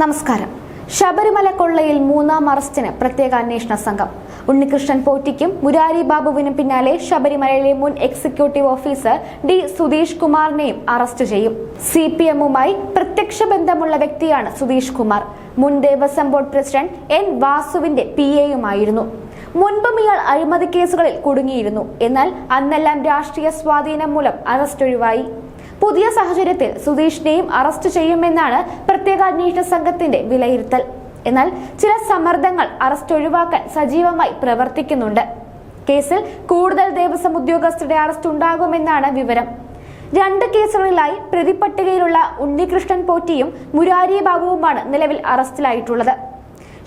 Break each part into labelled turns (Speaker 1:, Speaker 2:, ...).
Speaker 1: നമസ്കാരം. ശബരിമല കൊള്ളയിൽ മൂന്നാം അറസ്റ്റിന് പ്രത്യേക അന്വേഷണ സംഘം. ഉണ്ണികൃഷ്ണൻ പോറ്റിക്കും മുരാരി ബാബുവിനും പിന്നാലെ ശബരിമലയിലെ മുൻ എക്സിക്യൂട്ടീവ് ഓഫീസർ ഡി സുധീഷ് കുമാറിനെയും അറസ്റ്റ് ചെയ്യും. സി പി എമ്മുമായി പ്രത്യക്ഷ ബന്ധമുള്ള വ്യക്തിയാണ് സുധീഷ് കുമാർ. മുൻ ദേവസ്വം ബോർഡ് പ്രസിഡന്റ് എൻ വാസുവിന്റെ പി എയുമായിരുന്നു. മുൻപും ഇയാൾ അഴിമതി കേസുകളിൽ കുടുങ്ങിയിരുന്നു. എന്നാൽ അന്നെല്ലാം രാഷ്ട്രീയ സ്വാധീനം മൂലം അറസ്റ്റ് ഒഴിവായി. പുതിയ സാഹചര്യത്തിൽ സുധീഷിനെയും അറസ്റ്റ് ചെയ്യുമെന്നാണ് പ്രത്യേക അന്വേഷണ സംഘത്തിന്റെ വിലയിരുത്തൽ. എന്നാൽ ചില സമ്മർദ്ദങ്ങൾ അറസ്റ്റ് ഒഴിവാക്കാൻ സജീവമായി പ്രവർത്തിക്കുന്നുണ്ട്. കേസിൽ കൂടുതൽ ദേവസ്വം ഉദ്യോഗസ്ഥരുടെ അറസ്റ്റ് ഉണ്ടാകുമെന്നാണ് വിവരം. രണ്ട് കേസുകളിലായി പ്രതിപട്ടികയിലുള്ള ഉണ്ണികൃഷ്ണൻ പോറ്റിയും മുരാരി ബാബുവുമാണ് നിലവിൽ അറസ്റ്റിലായിട്ടുള്ളത്.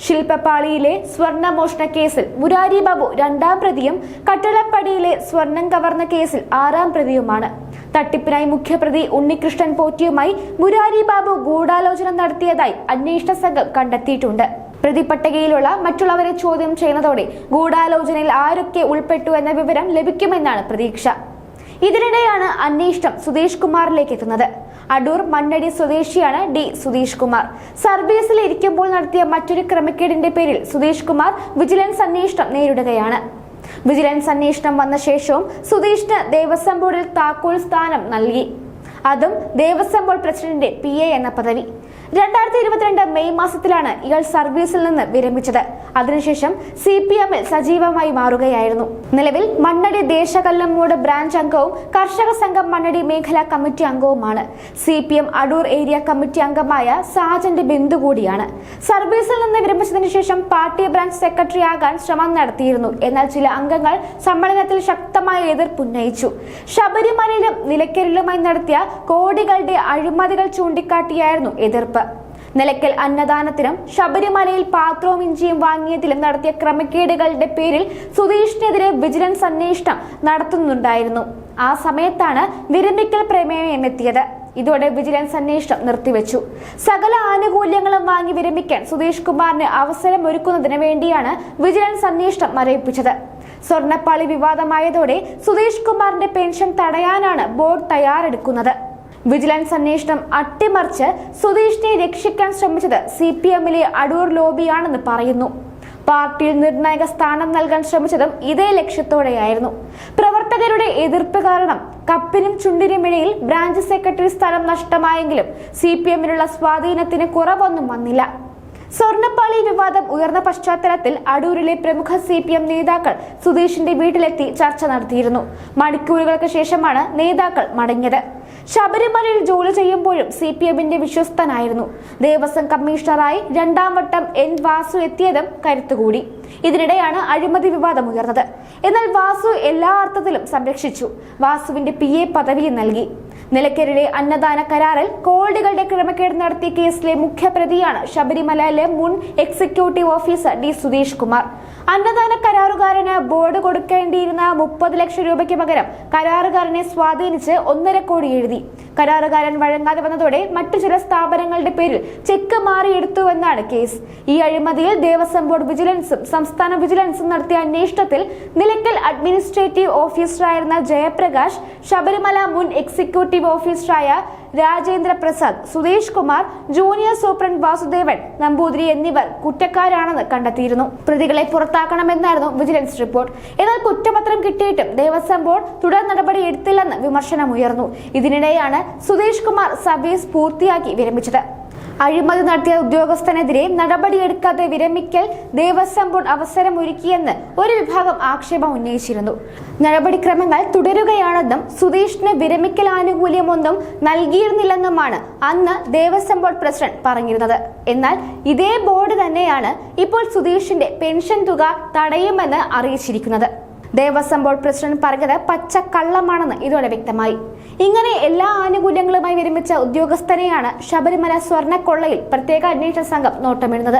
Speaker 1: ശില്പപ്പാളിയിലെ സ്വർണമോഷണ കേസിൽ മുരാരി ബാബു രണ്ടാം പ്രതിയും കട്ടളപ്പടിയിലെ സ്വർണം കവർന്ന കേസിൽ ആറാം പ്രതിയുമാണ്. തട്ടിപ്പിനായി മുഖ്യപ്രതി ഉണ്ണികൃഷ്ണൻ പോറ്റിയുമായി മുരാരി ബാബു ഗൂഢാലോചന നടത്തിയതായി അന്വേഷണ സംഘം കണ്ടെത്തിയിട്ടുണ്ട്. പ്രതിപട്ടികയിലുള്ള മറ്റുള്ളവരെ ചോദ്യം ചെയ്യുന്നതോടെ ഗൂഢാലോചനയിൽ ആരൊക്കെ ഉൾപ്പെട്ടു എന്ന വിവരം ലഭിക്കുമെന്നാണ് പ്രതീക്ഷ. ഇതിനിടെയാണ് അന്വേഷണം സുധീഷ് കുമാറിലേക്ക് എത്തുന്നത്. അടൂർ മണ്ണടി സ്വദേശിയാണ് ഡി സുധീഷ് കുമാർ. സർവീസിൽ ഇരിക്കുമ്പോൾ നടത്തിയ മറ്റൊരു ക്രമക്കേടിന്റെ പേരിൽ സുധീഷ് കുമാർ വിജിലൻസ് അന്വേഷണം നേരിടുകയാണ്. വിജിലൻസ് അന്വേഷണം വന്ന ശേഷവും സുധീഷിന് ദേവസ്വം ബോർഡിൽ താക്കോൽ സ്ഥാനം നൽകി. അതും Devaswom board president P A എന്ന പദവി. രണ്ടായിരത്തി ഇരുപത്തിരണ്ട് മെയ് മാസത്തിലാണ് ഇയാൾ സർവീസിൽ നിന്ന് വിരമിച്ചത്. അതിനുശേഷം സി പി എമ്മിൽ സജീവമായി മാറുകയായിരുന്നു. നിലവിൽ മണ്ണടി ദേശകല്ലമ്മൂട് ബ്രാഞ്ച് അംഗവും കർഷക സംഘം മണ്ണടി മേഖലാ committee അംഗവുമാണ്. C P M Adoor area committee അംഗമായ സാജന്റെ ബിന്ദു കൂടിയാണ്. സർവീസിൽ നിന്ന് വിരമിച്ചതിനു ശേഷം പാർട്ടി ബ്രാഞ്ച് സെക്രട്ടറി ആകാൻ ശ്രമം നടത്തിയിരുന്നു. എന്നാൽ ചില അംഗങ്ങൾ സമ്മേളനത്തിൽ ശക്തമായ എതിർപ്പുന്നയിച്ചു ശബരിമലയിലും നിലയ്ക്കലിലുമായി നടത്തിയ കോടികളുടെ അഴിമതികൾ ചൂണ്ടിക്കാട്ടിയായിരുന്നു എതിർപ്പ്. നിലയ്ക്കൽ അന്നദാനത്തിനും ശബരിമലയിൽ പാത്രവും ഇഞ്ചിയും വാങ്ങിയതിലും നടത്തിയ ക്രമക്കേടുകളുടെ പേരിൽ സുധീഷിനെതിരെ വിജിലൻസ് അന്വേഷണം നടത്തുന്നുണ്ടായിരുന്നു. ആ സമയത്താണ് വിരമിക്കൽ പ്രമേയം എത്തിയത്. ഇതോടെ വിജിലൻസ് അന്വേഷണം നിർത്തിവെച്ചു. സകല ആനുകൂല്യങ്ങളും വാങ്ങി വിരമിക്കാൻ സുധീഷ് കുമാറിന് അവസരം ഒരുക്കുന്നതിന് വേണ്ടിയാണ് വിജിലൻസ് അന്വേഷണം മരവിപ്പിച്ചത്. സ്വർണപ്പാളി വിവാദമായതോടെ സുധീഷ് കുമാറിന്റെ പെൻഷൻ തടയാനാണ് ബോർഡ് തയ്യാറെടുക്കുന്നത്. വിജിലൻസ് അന്വേഷണം അട്ടിമറിച്ച് സുധീഷിനെ രക്ഷിക്കാൻ ശ്രമിച്ചത് സി പി എമ്മിലെ അടൂർ ലോബിയാണെന്ന് പറയുന്നു. പാർട്ടിയിൽ നിർണായക സ്ഥാനം നൽകാൻ ശ്രമിച്ചതും ഇതേ ലക്ഷ്യത്തോടെയായിരുന്നു. പ്രവർത്തകരുടെ എതിർപ്പ് കാരണം കപ്പിനും ചുണ്ടിനുമിടയിൽ ബ്രാഞ്ച് സെക്രട്ടറി സ്ഥലം നഷ്ടമായെങ്കിലും സി പി എമ്മിനുള്ള സ്വാധീനത്തിന് കുറവൊന്നും വന്നില്ല. സ്വർണപ്പാളി വിവാദം ഉയർന്ന പശ്ചാത്തലത്തിൽ അടൂരിലെ പ്രമുഖ സി പി എം നേതാക്കൾ സുധീഷിന്റെ വീട്ടിലെത്തി ചർച്ച നടത്തിയിരുന്നു. മണിക്കൂറുകൾക്ക് ശേഷമാണ് നേതാക്കൾ മടങ്ങിയത്. ശബരിമലയിൽ ജോലി ചെയ്യുമ്പോഴും സി പി എമ്മിന്റെ വിശ്വസ്തനായിരുന്നു. ദേവസ്വം കമ്മീഷണറായി രണ്ടാം വട്ടം എൻ വാസു എത്തിയതും കരുത്തുകൂടി. ഇതിനിടെയാണ് അഴിമതി വിവാദം ഉയർന്നത്. എന്നാൽ വാസു എല്ലാ അർത്ഥത്തിലും സംരക്ഷിച്ചു. വാസുവിന്റെ പി എ പദവിയും നൽകി. നിലയ്ക്കലിലെ അന്നദാന കരാറിൽ കോടികളുടെ ക്രമക്കേട് നടത്തിയ കേസിലെ മുഖ്യപ്രതിയാണ് ശബരിമലയിലെ മുൻ executive officer D Sudheesh Kumar. അന്നദാന കരാറുകാരന് ബോർഡ് കൊടുക്കേണ്ടിയിരുന്ന മുപ്പത് ലക്ഷം രൂപയ്ക്ക് പകരം കരാറുകാരനെ സ്വാധീനിച്ച് ഒന്നര കോടി എഴുതി. കരാറുകാരൻ വഴങ്ങാതെ വന്നതോടെ മറ്റു ചില സ്ഥാപനങ്ങളുടെ പേരിൽ ചെക്ക് മാറിയെടുത്തുവെന്നാണ് കേസ്. ഈ അഴിമതിയിൽ ദേവസ്വം ബോർഡ് വിജിലൻസും സംസ്ഥാന വിജിലൻസും നടത്തിയ അന്വേഷണത്തിൽ നിലയ്ക്കൽ അഡ്മിനിസ്ട്രേറ്റീവ് ഓഫീസറായിരുന്ന ജയപ്രകാശ് ശബരിമല മുൻ എക്സിക്യൂട്ടീവ് ഓഫീസറായ രാജേന്ദ്ര പ്രസാദ് സുധീഷ് കുമാർ ജൂനിയർ സൂപ്രണ്ട് വാസുദേവൻ നമ്പൂതിരി എന്നിവർ കുറ്റക്കാരാണെന്ന് കണ്ടെത്തിയിരുന്നു. പ്രതികളെ പുറത്താക്കണമെന്നായിരുന്നു വിജിലൻസ് റിപ്പോർട്ട്. എന്നാൽ കുറ്റപത്രം കിട്ടിയിട്ടും ദേവസ്വം ബോർഡ് തുടർ നടപടി എടുത്തില്ലെന്ന് വിമർശനമുയർന്നു. ഇതിനിടെയാണ് സുധീഷ് കുമാർ സർവീസ് പൂർത്തിയാക്കി വിരമിച്ചത്. അഴിമതി നടത്തിയ ഉദ്യോഗസ്ഥനെതിരെ നടപടിയെടുക്കാതെ വിരമിക്കൽ ദേവസ്വം ബോർഡ് അവസരമൊരുക്കിയെന്ന് ഒരു വിഭാഗം ആക്ഷേപം ഉന്നയിച്ചിരുന്നു. നടപടിക്രമങ്ങൾ തുടരുകയാണെന്നും സുധീഷിന് വിരമിക്കൽ ആനുകൂല്യമൊന്നും നൽകിയിരുന്നില്ലെന്നുമാണ് അന്ന് ദേവസ്വം ബോർഡ് പ്രസിഡന്റ് പറഞ്ഞിരുന്നത്. എന്നാൽ ഇതേ ബോർഡ് തന്നെയാണ് ഇപ്പോൾ സുധീഷിന്റെ പെൻഷൻ തുക തടയുമെന്ന് അറിയിച്ചിരിക്കുന്നത്. ദേവസ്വം ബോർഡ് പ്രസിഡന്റ് പറഞ്ഞത് പച്ചക്കള്ളമാണെന്ന് ഇതോടെ വ്യക്തമായി. ഇങ്ങനെ എല്ലാ ആനുകൂല്യങ്ങളുമായി വിരമിച്ച ഉദ്യോഗസ്ഥരെയാണ് ശബരിമല സ്വർണക്കൊള്ളയിൽ പ്രത്യേക അന്വേഷണ സംഘം നോട്ടമിടുന്നത്.